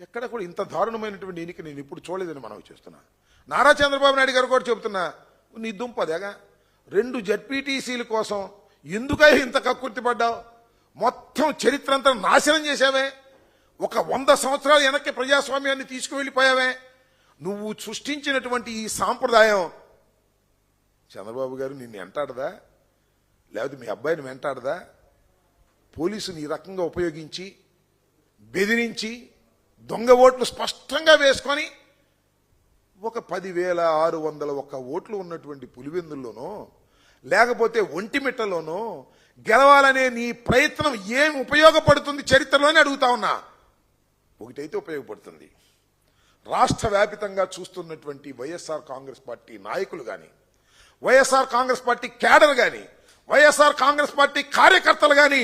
ఎక్కడ కూడా ఇంత దారుణమైనటువంటి ఎన్నిక నేను ఇప్పుడు చూడలేదని మనం చేస్తున్నా. నారా చంద్రబాబు నాయుడు గారు కూడా చెబుతున్నా నీ దుంపదేగా రెండు జడ్పీటీసీల కోసం ఎందుకై ఇంత కక్కుర్తి పడ్డావు? మొత్తం చరిత్ర అంతా నాశనం చేశావే? ఒక వంద సంవత్సరాల వెనక్కి ప్రజాస్వామ్యాన్ని తీసుకువెళ్ళిపోయావే? నువ్వు సృష్టించినటువంటి ఈ సాంప్రదాయం చంద్రబాబు గారు నిన్ను వెంటాడదా? లేకపోతే మీ అబ్బాయిని వెంటాడదా? పోలీసుని ఈ రకంగా ఉపయోగించి బెదిరించి దొంగ ఓట్లు స్పష్టంగా వేసుకొని ఒక పదివేల ఆరు వందల ఒక్క ఓట్లు ఉన్నటువంటి పులివెందుల్లోనో లేకపోతే ఒంటిమిట్టలోనో గెలవాలనే నీ ప్రయత్నం ఏం ఉపయోగపడుతుంది చరిత్రలోనే అడుగుతా ఉన్నా. ఒకటైతే ఉపయోగపడుతుంది. రాష్ట్ర వ్యాపితంగా చూస్తున్నటువంటి వైఎస్ఆర్ కాంగ్రెస్ పార్టీ నాయకులు కానీ వైఎస్ఆర్ కాంగ్రెస్ పార్టీ క్యాడర్ కానీ వైఎస్ఆర్ కాంగ్రెస్ పార్టీ కార్యకర్తలు కానీ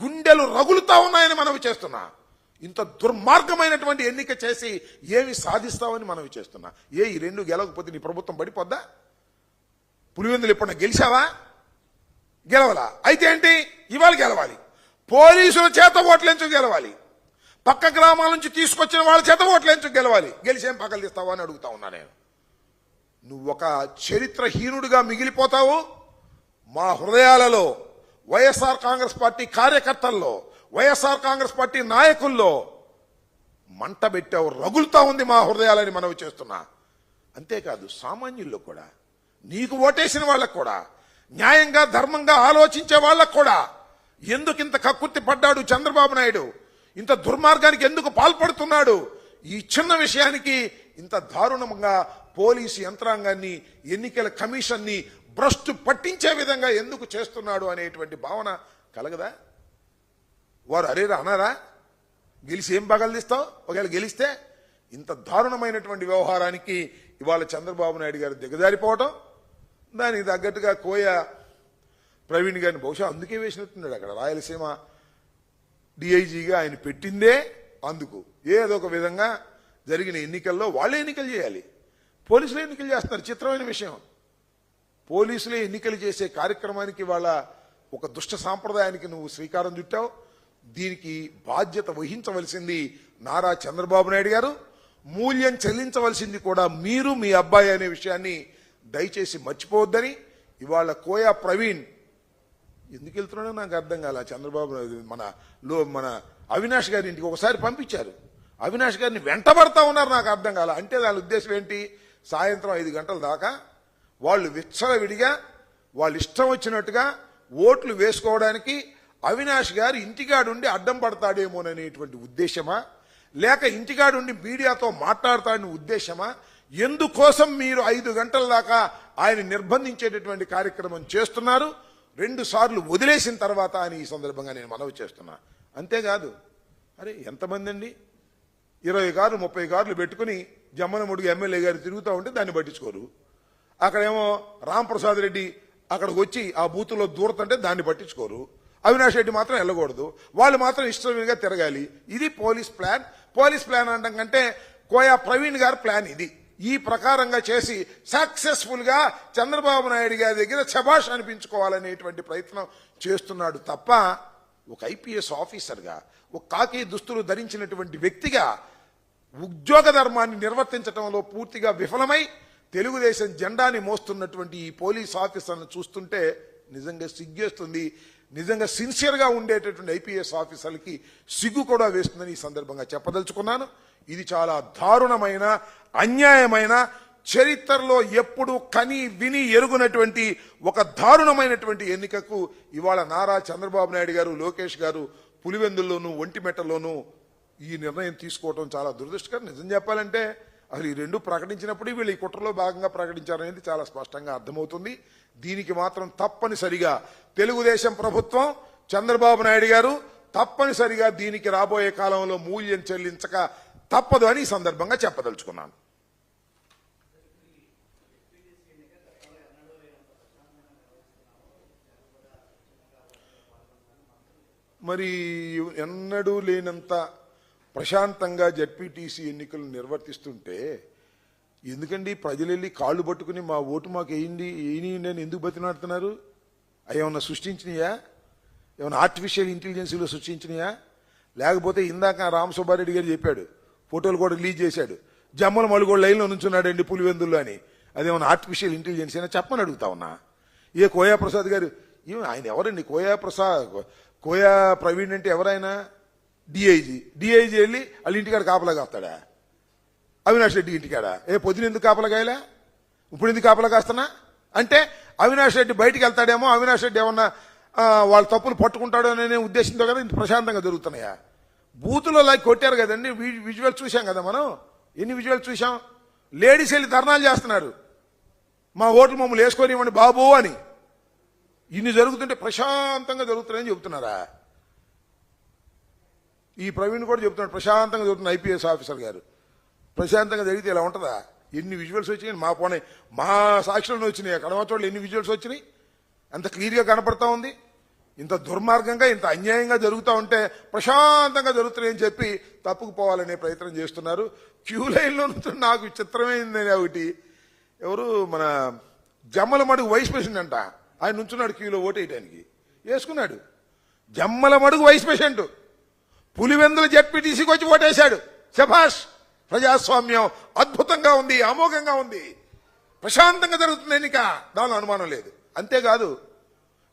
గుండెలు రగులుతా ఉన్నాయని మనవి చేస్తున్నా. ఇంత దుర్మార్గమైనటువంటి ఎన్నిక చేసి ఏమి సాధిస్తావని మనం చేస్తున్నా. ఏ ఈ రెండు గెలవకపోతే నీ ప్రభుత్వం పడిపోద్దా? పులివెందులు ఎప్పుడన్నా గెలిచావా? గెలవలా? అయితే ఏంటి? ఇవాళ గెలవాలి. పోలీసుల చేత ఓట్లేంచు గెలవాలి. పక్క గ్రామాల నుంచి తీసుకొచ్చిన వాళ్ళ చేత ఓట్లేంచు గెలవాలి. గెలిచేం పక్కలు తీస్తావా అని అడుగుతా ఉన్నా నేను. నువ్వు ఒక చరిత్రహీనుడిగా మిగిలిపోతావు. మా హృదయాలలో వైఎస్ఆర్ కాంగ్రెస్ పార్టీ కార్యకర్తల్లో వైఎస్ఆర్ కాంగ్రెస్ పార్టీ నాయకుల్లో మంట పెట్టావు రగులుతా ఉంది మా హృదయాలని మనవి చేస్తున్నా. అంతేకాదు సామాన్యుల్లో కూడా నీకు ఓటేసిన వాళ్ళకు కూడా న్యాయంగా ధర్మంగా ఆలోచించే వాళ్ళకు కూడా ఎందుకు ఇంత కక్కుర్తి పడ్డాడు చంద్రబాబు నాయుడు? ఇంత దుర్మార్గానికి ఎందుకు పాల్పడుతున్నాడు? ఈ చిన్న విషయానికి ఇంత దారుణంగా పోలీసు యంత్రాంగాన్ని ఎన్నికల కమిషన్ని భ్రష్టు పట్టించే విధంగా ఎందుకు చేస్తున్నాడు అనేటువంటి భావన కలగదా? వారు అరే అన్నారా? గెలిచి ఏం పగలదిస్తావు ఒకవేళ గెలిస్తే ఇంత దారుణమైనటువంటి వ్యవహారానికి ఇవాళ చంద్రబాబు నాయుడు గారు దిగజారిపోవటం దానికి తగ్గట్టుగా కోయ ప్రవీణ్ గారిని బహుశా అందుకే వేసినట్టున్నాడు అక్కడ. రాయలసీమ డిఐజీగా ఆయన పెట్టిందే అందుకు. ఏదో ఒక విధంగా జరిగిన ఎన్నికల్లో వాళ్ళే ఎన్నికలు చేయాలి. పోలీసులే ఎన్నికలు చేస్తున్నారు. చిత్రమైన విషయం. పోలీసులే ఎన్నికలు చేసే కార్యక్రమానికి వాళ్ళ ఒక దుష్ట సాంప్రదాయానికి నువ్వు శ్రీకారం చుట్టావు. దీనికి బాధ్యత వహించవలసింది నారా చంద్రబాబు నాయుడు గారు. మూల్యం చెల్లించవలసింది కూడా మీరు మీ అబ్బాయి అనే విషయాన్ని దయచేసి మర్చిపోవద్దని ఇవాళ కోయా ప్రవీణ్ ఎందుకు వెళ్తున్నాడో నాకు అర్థం కాల చంద్రబాబు నాయుడు మన లో మన అవినాష్ గారి ఇంటికి ఒకసారి పంపించారు. అవినాష్ గారిని వెంటబడతా ఉన్నారు నాకు అర్థం కాల. అంటే దాని ఉద్దేశం ఏంటి? సాయంత్రం ఐదు గంటల దాకా వాళ్ళు విచ్చలవిడిగా వాళ్ళు ఇష్టం వచ్చినట్టుగా ఓట్లు వేసుకోవడానికి అవినాష్ గారు ఇంటికాడుండి అడ్డం పడతాడేమోననేటువంటి ఉద్దేశమా? లేక ఇంటికాడుండి మీడియాతో మాట్లాడతాడని ఉద్దేశమా? ఎందుకోసం మీరు ఐదు గంటల దాకా ఆయన నిర్బంధించేటటువంటి కార్యక్రమం చేస్తున్నారు? రెండు సార్లు వదిలేసిన తర్వాత అని ఈ సందర్భంగా నేను మనవి చేస్తున్నా. అంతేకాదు అరే ఎంతమంది అండి ఇరవై కార్లు ముప్పై కార్లు పెట్టుకుని జమ్మనముడికి ఎమ్మెల్యే గారు తిరుగుతూ ఉంటే దాన్ని పట్టించుకోరు. అక్కడేమో రాంప్రసాద్ రెడ్డి అక్కడికి వచ్చి ఆ బూతులో దూరతంటే దాన్ని పట్టించుకోరు. అవినాష్ రెడ్డి మాత్రం వెళ్ళకూడదు. వాళ్ళు మాత్రం ఇష్టంగా తిరగాలి. ఇది పోలీస్ ప్లాన్. పోలీస్ ప్లాన్ అనడం కంటే కోయా ప్రవీణ్ గారు ప్లాన్ ఇది. ఈ ప్రకారంగా చేసి సక్సెస్ఫుల్గా చంద్రబాబు నాయుడు గారి దగ్గర శభాష్ అనిపించుకోవాలనేటువంటి ప్రయత్నం చేస్తున్నాడు తప్ప ఒక ఐపీఎస్ ఆఫీసర్గా ఒక కాకి దుస్తులు ధరించినటువంటి వ్యక్తిగా ఉద్యోగ ధర్మాన్ని నిర్వర్తించడంలో పూర్తిగా విఫలమై తెలుగుదేశం జెండాని మోస్తున్నటువంటి ఈ పోలీస్ ఆఫీసర్ను చూస్తుంటే నిజంగా సిగ్గేస్తుంది. నిజంగా సిన్సియర్గా ఉండేటటువంటి ఐపీఎస్ ఆఫీసర్లకి సిగ్గు కూడా వేస్తుందని ఈ సందర్భంగా చెప్పదలుచుకున్నాను. ఇది చాలా దారుణమైన అన్యాయమైన చరిత్రలో ఎప్పుడు కని విని ఎరుగునటువంటి ఒక దారుణమైనటువంటి ఎన్నికకు ఇవాళ నారా చంద్రబాబు నాయుడు గారు లోకేష్ గారు పులివెందుల్లోనూ ఒంటిమెట్టలోనూ ఈ నిర్ణయం తీసుకోవడం చాలా దురదృష్టకరం. నిజం చెప్పాలంటే అసలు ఈ రెండు ప్రకటించినప్పుడు వీళ్ళు ఈ కుట్రలో భాగంగా ప్రకటించారనేది చాలా స్పష్టంగా అర్థమవుతుంది. దీనికి మాత్రం తప్పనిసరిగా తెలుగుదేశం ప్రభుత్వం చంద్రబాబు నాయుడు గారు తప్పనిసరిగా దీనికి రాబోయే కాలంలో మూల్యం చెల్లించక తప్పదు అని ఈ సందర్భంగా చెప్పదలుచుకున్నాను. మరి ఎన్నడూ లేనంత ప్రశాంతంగా జడ్పీటీసీ ఎన్నికలు నిర్వర్తిస్తుంటే ఎందుకండి ప్రజలు వెళ్ళి కాళ్ళు పట్టుకుని మా ఓటు మాకు వేయండి ఏని అని ఎందుకు బతినాడుతున్నారు అవి ఏమన్నా సృష్టించినాయా? ఏమైనా ఆర్టిఫిషియల్ ఇంటెలిజెన్సీలో సృష్టించినాయా? లేకపోతే ఇందాక రామసుబ్బారెడ్డి గారు చెప్పాడు ఫోటోలు కూడా రిలీజ్ చేశాడు జమ్మల మలుగోడు లైన్లో నుంచున్నాడండి పులివెందుల్లో అని. అదేమన్నా ఆర్టిఫిషియల్ ఇంటెలిజెన్స్ అయినా చెప్పని అడుగుతా ఉన్నా. ఏ కోయా ప్రసాద్ గారు ఆయన ఎవరండి? కోయా ప్రసాద్ కోయా ప్రవీణ్ అంటే ఎవరైనా డిఐజీ. డిఐజీ వెళ్ళి వాళ్ళ ఇంటికాడ కాపలా కాస్తాడా? అవినాష్ రెడ్డి ఇంటికాడ. ఏ పొద్దున ఎందుకు కాపలా కాయలే? ఇప్పుడు ఎందుకు కాపలా కాస్తున్నా? అంటే అవినాష్ రెడ్డి బయటికి వెళ్తాడేమో అవినాష్ రెడ్డి ఏమన్నా వాళ్ళ తప్పులు పట్టుకుంటాడో అనే ఉద్దేశంతో కదా ఇంత ప్రశాంతంగా జరుగుతున్నాయా? బూతులో లాగి కొట్టారు కదండి వి- విజువల్ చూశాం కదా మనం? ఎన్ని విజువల్ చూసాం లేడీస్ వెళ్ళి ధర్నాలు చేస్తున్నారు. మా ఓట్లు మమ్మల్ని వేసుకొని ఇవ్వండి బాబు అని. ఇన్ని జరుగుతుంటే ప్రశాంతంగా జరుగుతున్నాయని చెబుతున్నారా? ఈ ప్రవీణ్ కూడా చెప్తున్నాడు ప్రశాంతంగా చెబుతున్న ఐపీఎస్ ఆఫీసర్ గారు. ప్రశాంతంగా జరిగితే ఇలా ఉంటుందా? ఎన్ని విజువల్స్ వచ్చినాయి మా పోనీ మా సాక్షులను వచ్చినాయి. కడమ చోట్ల ఎన్ని విజువల్స్ వచ్చినాయి? అంత క్లియర్గా కనపడతా ఉంది? ఇంత దుర్మార్గంగా ఇంత అన్యాయంగా జరుగుతూ ఉంటే ప్రశాంతంగా జరుగుతున్నాయని చెప్పి తప్పుకుపోవాలనే ప్రయత్నం చేస్తున్నారు. క్యూ లైన్లో నుంచి నాకు చిత్రమైంది ఒకటి. ఎవరు మన జమ్మల మడుగు వైస్ ప్రెసిడెంట్ అంట. ఆయన నుంచున్నాడు క్యూలో ఓటేయడానికి వేసుకున్నాడు. జమ్మల మడుగు వైస్ ప్రెసిడెంట్. పులివెందులు జడ్పీటీసీకి వచ్చి ఓటేశాడు. శభాష్ ప్రజాస్వామ్యం అద్భుతంగా ఉంది అమోఘంగా ఉంది. ప్రశాంతంగా జరుగుతుంది ఎన్నిక. దానిలో అనుమానం లేదు. అంతేకాదు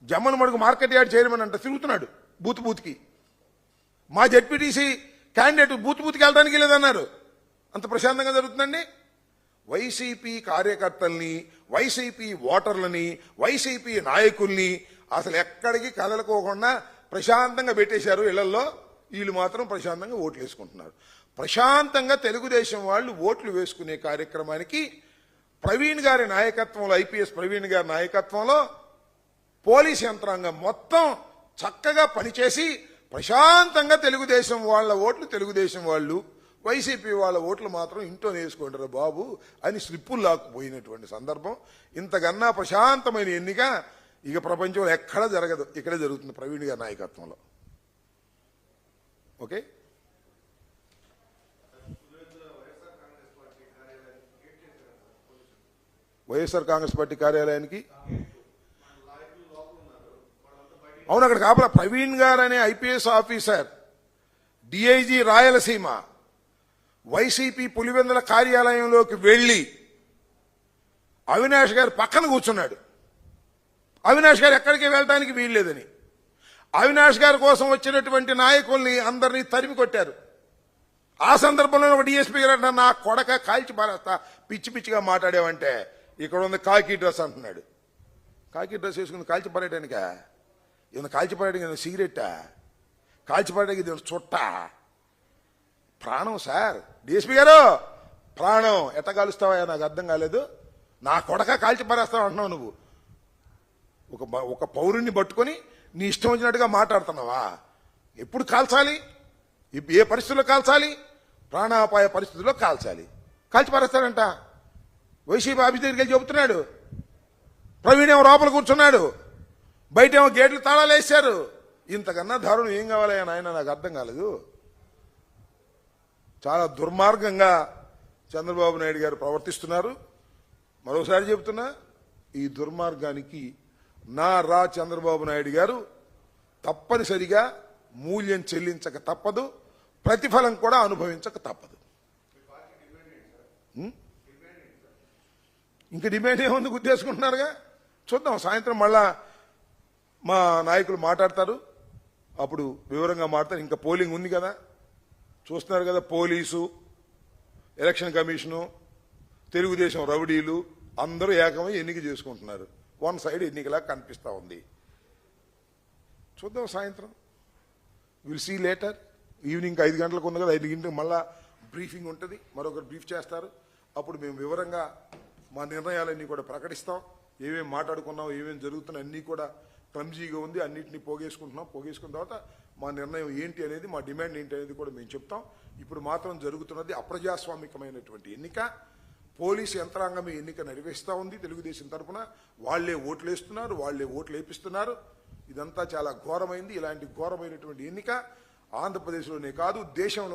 జమ్మను మడుగు మార్కెట్ యార్డ్ చైర్మన్ అంట తిరుగుతున్నాడు బూత్ బూత్కి. మా జడ్పీటీసీ క్యాండిడేట్ బూత్ బూత్కి వెళ్ళడానికి లేదన్నారు అంత ప్రశాంతంగా జరుగుతుందండి? వైసీపీ కార్యకర్తల్ని వైసీపీ ఓటర్లని వైసీపీ నాయకుల్ని అసలు ఎక్కడికి కదలకోకుండా ప్రశాంతంగా పెట్టేశారు ఇళ్ళలో వీళ్ళు మాత్రం ప్రశాంతంగా ఓట్లు వేసుకుంటున్నారు ప్రశాంతంగా తెలుగుదేశం వాళ్ళు ఓట్లు వేసుకునే కార్యక్రమానికి ప్రవీణ్ గారి నాయకత్వంలో ఐపీఎస్ ప్రవీణ్ గారి నాయకత్వంలో పోలీస్ యంత్రాంగం మొత్తం చక్కగా పనిచేసి ప్రశాంతంగా తెలుగుదేశం వాళ్ళ ఓట్లు తెలుగుదేశం వాళ్ళు వైసీపీ వాళ్ళ ఓట్లు మాత్రం ఇంట్లో వేసుకుంటారు బాబు అని స్లిప్పులు లాక్కుపోయినటువంటి సందర్భం. ఇంతకన్నా ప్రశాంతమైన ఎన్నిక ఇక ప్రపంచంలో ఎక్కడా జరగదు. ఇక్కడే జరుగుతుంది ప్రవీణ్ గారి నాయకత్వంలో. ఓకే? వైఎస్ఆర్ కాంగ్రెస్ పార్టీ కార్యాలయానికి? అవును అక్కడ కాపలా. ప్రవీణ్ గారు అనే IPS officer DIG Rayalaseema YCP Pulivendula కార్యాలయంలోకి వెళ్ళి అవినాష్ గారు పక్కన కూర్చున్నాడు. అవినాష్ గారు ఎక్కడికి వెళ్ళడానికి వీల్లేదని. అవినాష్ గారి కోసం వచ్చినటువంటి నాయకుల్ని అందరినీ తరిమి కొట్టారు. ఆ సందర్భంలో ఒక డిఎస్పీ గారు అంటున్నారు, నా కొడక కాల్చి పారేస్తా. పిచ్చి పిచ్చిగా మాట్లాడావంటే ఇక్కడ ఉంది కాకి డ్రెస్ అంటున్నాడు. కాకి డ్రెస్ వేసుకుని కాల్చి పారేయడానికా ఏమైనా కాల్చి పారేయడానికి సిగరెట్టా? కాల్చి పారేయడానికి ఇది చుట్టా? ప్రాణం సార్. డిఎస్పీ గారు ప్రాణం ఎట్ట కాలుస్తావా నాకు అర్థం కాలేదు. నా కొడక కాల్చి పారేస్తావు అంటున్నావు నువ్వు. ఒక ఒక పౌరుణ్ణి పట్టుకొని నీ ఇష్టం వచ్చినట్టుగా మాట్లాడుతున్నావా? ఎప్పుడు కాల్చాలి? ఏ పరిస్థితుల్లో కాల్చాలి? ప్రాణాపాయ పరిస్థితుల్లో కాల్చాలి. కాల్చిపారేస్తాడంట వైసీపీ ఆఫీస్ దగ్గరికి వెళ్ళి చెబుతున్నాడు. ప్రవీణ్ ఏమో లోపల కూర్చున్నాడు. బయట ఏమో గేట్లు తాళాలు వేశారు ఇంతకన్నా దారుణం ఏం కావాలి నాయన నాకు అర్థం కాలేదు. చాలా దుర్మార్గంగా చంద్రబాబు నాయుడు గారు ప్రవర్తిస్తున్నారు. మరోసారి చెబుతున్నా ఈ దుర్మార్గానికి నా రా చంద్రబాబు నాయుడు గారు తప్పనిసరిగా మూల్యం చెల్లించక తప్పదు ప్రతిఫలం కూడా అనుభవించక తప్పదు. ఇంక డిమాండ్ ఏముంది గుర్తేసుకుంటున్నారుగా చూద్దాం సాయంత్రం మళ్ళా మా నాయకులు మాట్లాడతారు. అప్పుడు వివరంగా మాట్లాడతారు. ఇంకా పోలింగ్ ఉంది కదా? చూస్తున్నారు కదా పోలీసు ఎలక్షన్ కమిషను తెలుగుదేశం రౌడీలు అందరూ ఏకమై ఎన్నిక చేసుకుంటున్నారు. వన్ సైడ్ ఎన్నికలా కనిపిస్తా ఉంది. చూద్దాం సాయంత్రం. విల్ సీ లేటర్ ఈవినింగ్ ఐదు గంటలకు ఉంది కదా ఐదు గంటలకు మళ్ళా బ్రీఫింగ్ ఉంటుంది. మరొకరు బ్రీఫ్ చేస్తారు. అప్పుడు మేము వివరంగా మా నిర్ణయాలన్నీ కూడా ప్రకటిస్తాం. ఏమేమి మాట్లాడుకున్నాం ఏమేమి జరుగుతున్నాయి అన్నీ కూడా క్లమ్జీగా ఉంది. అన్నింటినీ పోగేసుకుంటున్నాం. పోగేసుకున్న తర్వాత మా నిర్ణయం ఏంటి అనేది మా డిమాండ్ ఏంటి అనేది కూడా మేము చెప్తాం. ఇప్పుడు మాత్రం జరుగుతున్నది అప్రజాస్వామికమైనటువంటి ఎన్నిక. పోలీసు యంత్రాంగం ఎన్నిక నిర్వహిస్తూ ఉంది. తెలుగుదేశం తరఫున వాళ్ళే ఓట్లు వేస్తున్నారు వాళ్ళే ఓట్లు వేపిస్తున్నారు ఇదంతా చాలా ఘోరమైంది. ఇలాంటి ఘోరమైనటువంటి ఎన్నిక ఆంధ్రప్రదేశ్లోనే కాదు దేశంలో